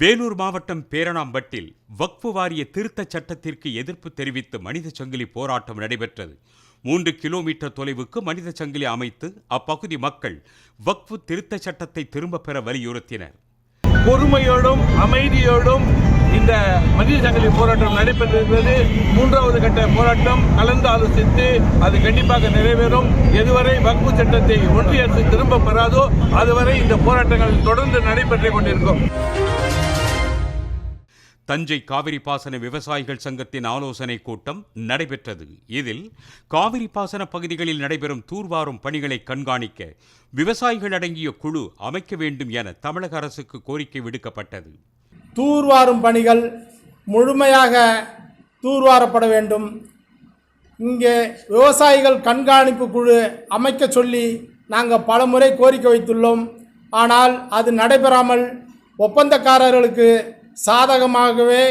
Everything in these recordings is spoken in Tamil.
வேலூர் மாவட்டம் பேரணாம்பட்டில் வக்ஃபு வாரிய திருத்தச் சட்டத்திற்கு எதிர்ப்பு தெரிவித்து மனித சங்கிலி போராட்டம் நடைபெற்றது. மூன்று கிலோமீட்டர் தொலைவுக்கு மனித சங்கிலி அமைத்து அப்பகுதி மக்கள் வக்ஃபு திருத்தச் சட்டத்தை திரும்பப் பெற வலியுறுத்தினர். பொறுமையோடும் அமைதியோடும் இந்த மனித சங்கிலி போராட்டம் நடைபெற்றிருந்தது மூன்றாவது கட்ட போராட்டம் கலந்து ஆலோசித்து அது கண்டிப்பாக நிறைவேறும். எதுவரை வக்பு சட்டத்தை ஒன்றிய அரசு திரும்ப பெறாதோ அதுவரை இந்த போராட்டங்கள் தொடர்ந்து நடைபெற்றுக் கொண்டிருக்கும். தஞ்சை காவிரி பாசன விவசாயிகள் சங்கத்தின் ஆலோசனை கூட்டம் நடைபெற்றது. இதில் காவிரி பாசன பகுதிகளில் நடைபெறும் தூர்வாரும் பணிகளை கண்காணிக்க விவசாயிகள் அடங்கிய குழு அமைக்க வேண்டும் என தமிழக அரசுக்கு கோரிக்கை விடுக்கப்பட்டது. தூர்வாரும் பணிகள் முழுமையாக தூர்வாரப்பட வேண்டும். இங்கே விவசாயிகள் கண்காணிப்பு குழு அமைக்க சொல்லி நாங்கள் பல முறை கோரிக்கை வைத்துள்ளோம். ஆனால் அது நடைபெறாமல் ஒப்பந்தக்காரர்களுக்கு சாதகமாகவே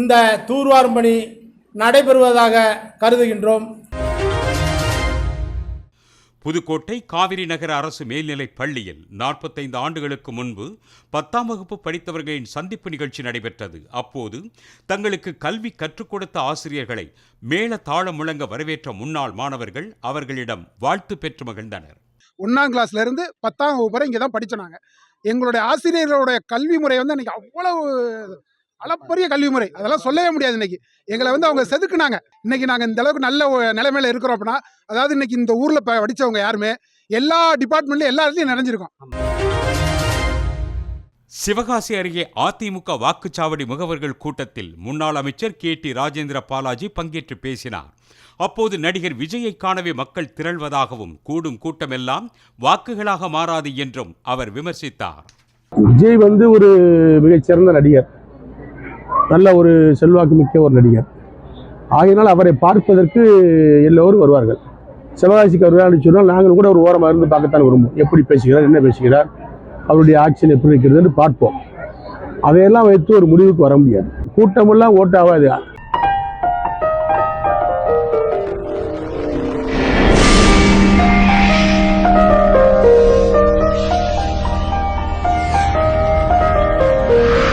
இந்த தூர்வாரும் பணி நடைபெறுவதாக கருதுகின்றோம். புதுக்கோட்டை காவிரி நகர அரசு மேல்நிலைப் பள்ளியில் நாற்பத்தைந்து ஆண்டுகளுக்கு முன்பு பத்தாம் வகுப்பு படித்தவர்களின் சந்திப்பு நிகழ்ச்சி நடைபெற்றது. அப்போது தங்களுக்கு கல்வி கற்றுக் கொடுத்த ஆசிரியர்களை மேள தாளம் முழங்க வரவேற்ற முன்னாள் மாணவர்கள் அவர்களிடம் வாழ்த்து பெற்று மகிழ்ந்தனர். ஒன்றாம் கிளாஸ்ல இருந்து பத்தாம் வகுப்பு வரை இங்கே தான் படித்தோம் நாங்கள் எங்களுடைய ஆசிரியர்களுடைய கல்வி முறை வந்து அன்றைக்கி அவ்வளவு அளப்பரிய கல்வி முறை. அதெல்லாம் சொல்லவே முடியாது இன்னைக்கு. எங்களை வந்து அவங்க செதுக்குனாங்க. இன்னைக்கு நாங்கள் இந்த அளவுக்கு நல்ல நிலைமையில இருக்கிறோம் அப்படின்னா அதாவது இன்னைக்கு இந்த ஊரில் படித்தவங்க யாருமே எல்லா டிபார்ட்மெண்ட்லையும் எல்லா இடத்துலையும் நிறைஞ்சிருக்கோம். சிவகாசி அருகே அதிமுக வாக்குச்சாவடி முகவர்கள் கூட்டத்தில் முன்னாள் அமைச்சர் கே டி ராஜேந்திர பாலாஜி பங்கேற்று பேசினார். அப்போது நடிகர் விஜயை காணவே மக்கள் திரள்வதாகவும் கூடும் கூட்டமெல்லாம் வாக்குகளாக மாறாது என்றும் அவர் விமர்சித்தார். விஜய் வந்து ஒரு மிகச்சிறந்த நடிகர். நல்ல ஒரு செல்வாக்கு மிக்க ஒரு நடிகர். ஆகையினால் அவரை பார்ப்பதற்கு எல்லோரும் வருவார்கள். சிவகாசிக்கு வருவார்னு சொன்னால் நாங்கள் கூட ஒரு ஓரமாக இருந்து பார்க்கத்தான் விரும்புவோம் எப்படி பேசுகிறார் என்ன பேசுகிறார் அவருடைய ஆக்ஷன் எப்படி இருக்கிறதுன்னு பார்ப்போம். அதையெல்லாம் வைத்து ஒரு முடிவுக்கு வர முடியாது. கூட்டமெல்லாம் ஓட்டாகாது you